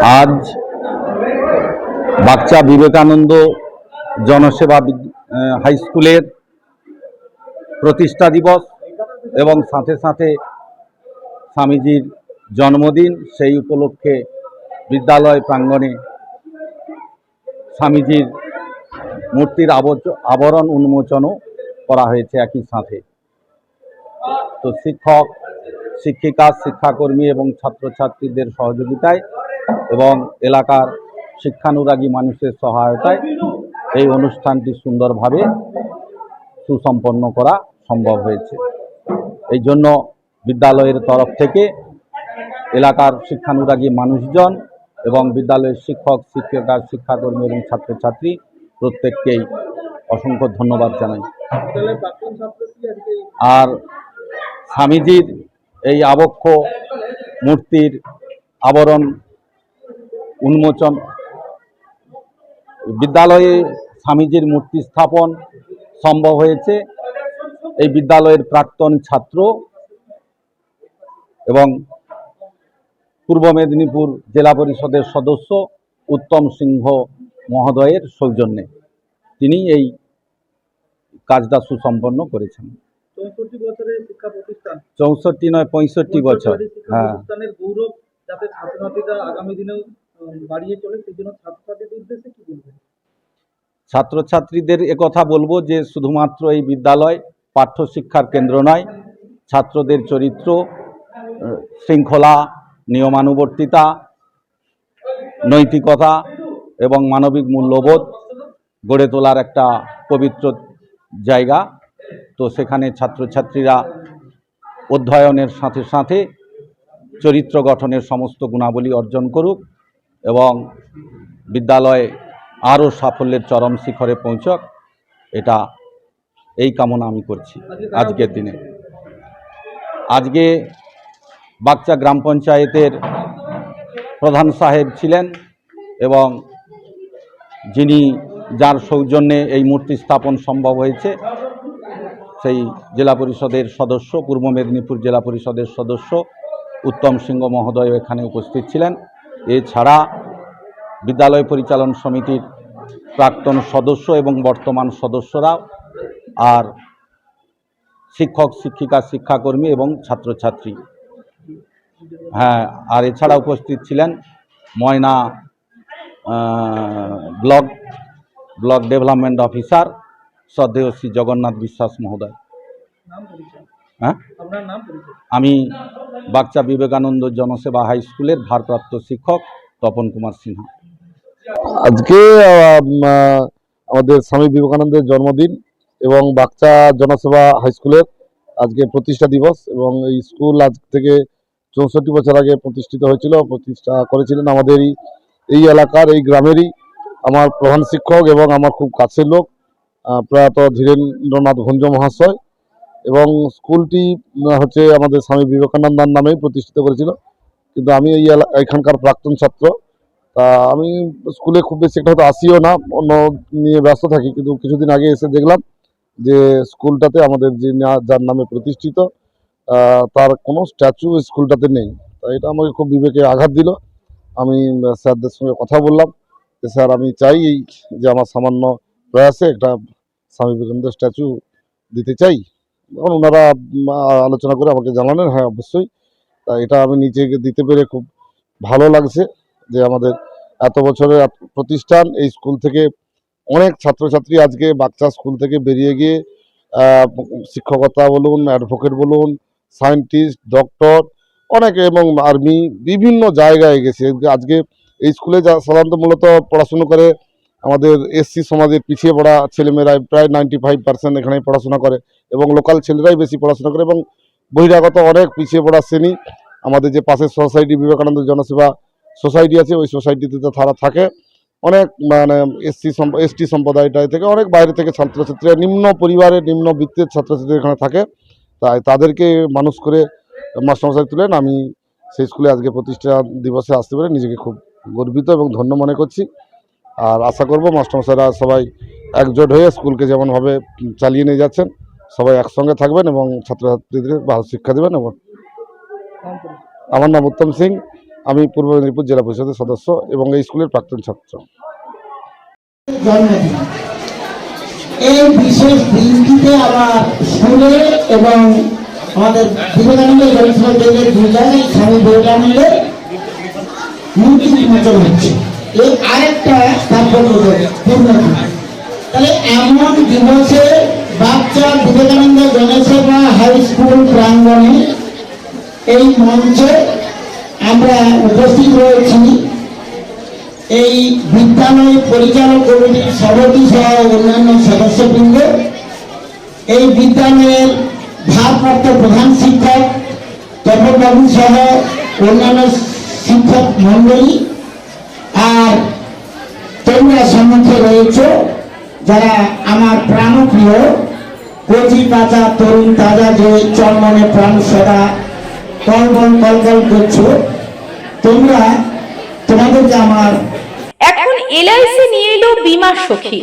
আজ বাচ্চা বিবেকানন্দ জনসেবা হাই স্কুলের প্রতিষ্ঠা দিবস এবং সাথে সাথে স্বামীজির জন্মদিন সেই উপলক্ষে বিদ্যালয় প্রাঙ্গণে স্বামীজির মূর্তির আবরণ উন্মোচনও করা হয়েছে একই সাথে। তো শিক্ষক, শিক্ষিকা, শিক্ষাকর্মী এবং ছাত্রছাত্রীদের সহযোগিতায় এবং এলাকার শিক্ষানুরাগী মানুষের সহায়তায় এই অনুষ্ঠানটি সুন্দরভাবে সুসম্পন্ন করা সম্ভব হয়েছে। এই জন্য বিদ্যালয়ের তরফ থেকে এলাকার শিক্ষানুরাগী মানুষজন এবং বিদ্যালয়ের শিক্ষক, শিক্ষিকা, শিক্ষাকর্মী এবং ছাত্রছাত্রী প্রত্যেককেই অসংখ্য ধন্যবাদ জানাই। আর স্বামীজির এই আবক্ষ মূর্তির আবরণ উন্মোচন। বিদ্যালয়ে স্বামীজির মূর্তি স্থাপন সম্ভব হয়েছে। এই বিদ্যালয়ের প্রাক্তন ছাত্র এবং পূর্ব মেদিনীপুর জেলা পরিষদের সদস্য উত্তম সিংহ মহোদয়ের সৌজন্যে তিনি এই কাজটা সুসম্পন্ন করেছেন। চৌষট্টি নয় পঁয়ষট্টি বছর। হ্যাঁ। গৌরব যাতে আগামী দিনেও বাড়িয়ে চলে ছাত্রছাত্রীদের উদ্দেশ্যে কি বলবেন? ছাত্রছাত্রীদের একথা বলব যে, শুধুমাত্র এই বিদ্যালয় পাঠ্য শিক্ষার কেন্দ্র নয়, ছাত্রদের চরিত্র শৃঙ্খলা, নিয়মানুবর্তিতা, নৈতিকতা এবং মানবিক মূল্যবোধ গড়ে তোলার একটা পবিত্র জায়গা। তো সেখানে ছাত্রছাত্রীরা অধ্যয়নের সাথে সাথে চরিত্র গঠনের সমস্ত গুণাবলী অর্জন করুক। এবং বিদ্যালয়ে আরও সাফল্যের চরম শিখরে পৌঁছক, এটা এই কামনা আমি করছি আজকের দিনে। আজকে বাচ্চা গ্রাম পঞ্চায়েতের প্রধান সাহেব ছিলেন এবং যিনি যার সৌজন্যে এই মূর্তি স্থাপন সম্ভব হয়েছে, সেই জেলা পরিষদের সদস্য, পূর্ব মেদিনীপুর জেলা পরিষদের সদস্য উত্তম সিংহ মহোদয় এখানে উপস্থিত ছিলেন। এছাড়া বিদ্যালয় পরিচালন সমিতির প্রাক্তন সদস্য এবং বর্তমান সদস্যরা আর শিক্ষক, শিক্ষিকা, শিক্ষাকর্মী এবং ছাত্রছাত্রী। হ্যাঁ আর এছাড়া উপস্থিত ছিলেন Moyna block block development officer শ্রদ্ধেয় শ্রী জগন্নাথ বিশ্বাস মহোদয়। হ্যাঁ? আমি বাচ্চা বিবেকানন্দ জনসেবা হাই স্কুলের ভারপ্রাপ্ত শিক্ষক তপন কুমার সিনহা। আজকে আমাদের স্বামী বিবেকানন্দের জন্মদিন এবং বাচ্চা জনসেবা হাই স্কুলের আজকে প্রতিষ্ঠা দিবস এবং এই স্কুল আজ থেকে চৌষট্টি বছর আগে প্রতিষ্ঠিত হয়েছিল, প্রতিষ্ঠা করেছিলেন আমাদেরই, এই এলাকার, এই গ্রামেরই আমার প্রধান শিক্ষক এবং আমার খুব কাছের লোক প্রয়াত ধীরেন্দ্রনাথ ভঞ্জ মহাশয়। এবং স্কুলটি হচ্ছে আমাদের স্বামী বিবেকানন্দার নামেই প্রতিষ্ঠিত করেছিল। কিন্তু আমি এই এখানকার প্রাক্তন ছাত্র। তা আমি স্কুলে খুব বেশি একটা হয়তো আসিও না, অন্য নিয়ে ব্যস্ত থাকি। কিন্তু কিছুদিন আগে এসে দেখলাম যে স্কুলটাতে আমাদের যে যার নামে প্রতিষ্ঠিত তার কোনো স্ট্যাচু স্কুলটাতে নেই। তা এটা আমাকে খুব বিবেকে আঘাত দিল। আমি স্যারদের সঙ্গে কথা বললাম যে, স্যার, আমি চাই এই যে আমার সামান্য প্রয়াসে একটা স্বামী বিবেকানন্দ স্ট্যাচু দিতে চাই। তখন ওনারা আলোচনা করে আমাকে জানালেন হ্যাঁ অবশ্যই। তা এটা আমি নিজেকে দিতে পেরে খুব ভালো লাগছে যে আমাদের এত বছরের প্রতিষ্ঠান, এই স্কুল থেকে অনেক ছাত্রছাত্রী আজকে বাচ্চা স্কুল থেকে বেরিয়ে গিয়ে শিক্ষকতা বলুন অ্যাডভোকেট বলুন সায়েন্টিস্ট ডক্টর অনেক এবং আর্মি বিভিন্ন জায়গায় গেছে। আজকে এই স্কুলে যা সাধারণত মূলত পড়াশুনো করে আমাদের এসসি সমাজের পিছিয়ে পড়া ছেলেমেয়েরা প্রায় নাইনটি ফাইভ পার্সেন্ট এখানে পড়াশোনা করে এবং লোকাল ছেলেরাই বেশি পড়াশোনা করে এবং বহিরাগত অনেক পিছিয়ে পড়া শ্রেণি আমাদের যে পাশের সোসাইটি বিবেকানন্দ জনসেবা সোসাইটি আছে, ওই সোসাইটিতে তারা থাকে। অনেক মানে এসসি এসটি সম্প্রদায়টায় থেকে অনেক বাইরে থেকে ছাত্রছাত্রীরা নিম্ন পরিবারের নিম্ন বৃত্তের ছাত্রছাত্রী এখানে থাকে। তাই তাদেরকে মানুষ করে মাস্টারমশাই তুলেন। আমি সেই স্কুলে আজকে প্রতিষ্ঠা দিবসে আসতে পেরে নিজেকে খুব গর্বিত এবং ধন্য মনে করছি। আর আশা করব মাস্টারমশাইরা সবাই একজোট হয়ে স্কুলকে যেমনভাবে চালিয়ে নিয়ে যাচ্ছেন, সবাই একসঙ্গে থাকবেন এবং ছাত্রছাত্রীদের ভালো শিক্ষা দেবেন এবং আমার নাম উত্তম সিং, আমি পূর্ব মেদিনীপুর জেলা পরিষদের সদস্য এবং এই স্কুলের প্রাক্তন ছাত্র। এই বিশেষ দিনটিতে আমার স্কুলে এবং আমাদের বিবেকানন্দ জনসভা স্বামী বিবেকানন্দের মূর্তি উন্মোচন হচ্ছে। এই আরেকটা তাৎপর্য পূর্ণ দিন। তাহলে এমন দিবসে বাচ্চা বিবেকানন্দ জনসভা হাই স্কুল প্রাঙ্গণে এই মঞ্চে আমরা উপস্থিত রয়েছি এই বিদ্যালয় পরিচালক কমিটির সভাপতি সহ অন্যান্য সদস্যবৃন্দ, এই বিদ্যালয়ের ভারপ্রাপ্ত প্রধান শিক্ষক, তপনবাবু সহ অন্যান্য শিক্ষক মণ্ডলী আর তোমরা সম্মুখে রয়েছে যারা আমার প্রাণপ্রিয় কচি কাঁচা তরুণ তাজা যে চন্মনে প্রাণ সদা কলবল কলবল করছ, তোমরা তোমাদেরকে আমার এখন এলআইসি নিয়ে এলো বীমা সখী।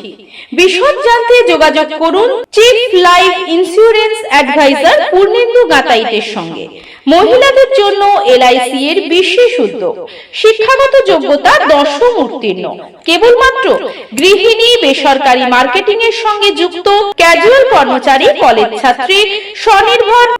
বিশদ জানতে যোগাযোগ করুন chief life insurance advisor Purnendu গাতাইতের সঙ্গে। মহিলাদের জন্য এলআইসি এর বিশেষ উদ্যোগ। শিক্ষাগত যোগ্যতা দশম উত্তীর্ণ। কেবলমাত্র গৃহিণী, বেসরকারি মার্কেটিং এর সঙ্গে যুক্ত ক্যাজুয়াল কর্মচারী কলেজ ছাত্রী, স্বনির্ভর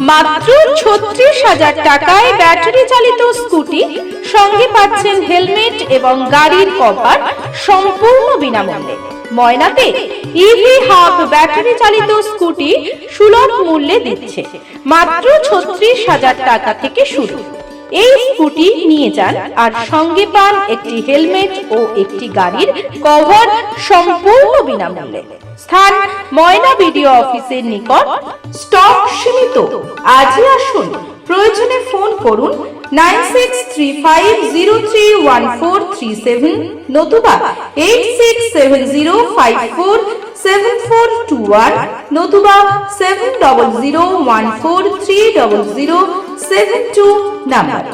মাত্র ছত্রিশ হাজার টাকায় ব্যাটারি চালিত স্কুটি সঙ্গে পাচ্ছেন হেলমেট এবং গাড়ির কভার সম্পূর্ণ বিনামূল্যে। ময়নাতে ইভি হাব ব্যাটারি চালিত স্কুটি সুলভ মূল্যে দিচ্ছে। মাত্র ছত্রিশ হাজার টাকা থেকে শুরু। এই স্কুটি নিয়ে যান আর সঙ্গে পান একটি হেলমেট ও একটি গাড়ির কভার সম্পূর্ণ বিনামূল্যে। স্থান ময়না বিডিও অফিসের নিকট, স্টক সীমিত। আজই আসুন প্রয়োজনে ফোন করুন nine six three five zero three one four three seven নতুবা eight six seven zero five four seven four two one নতুবা seven double zero one four three double zero seven two number.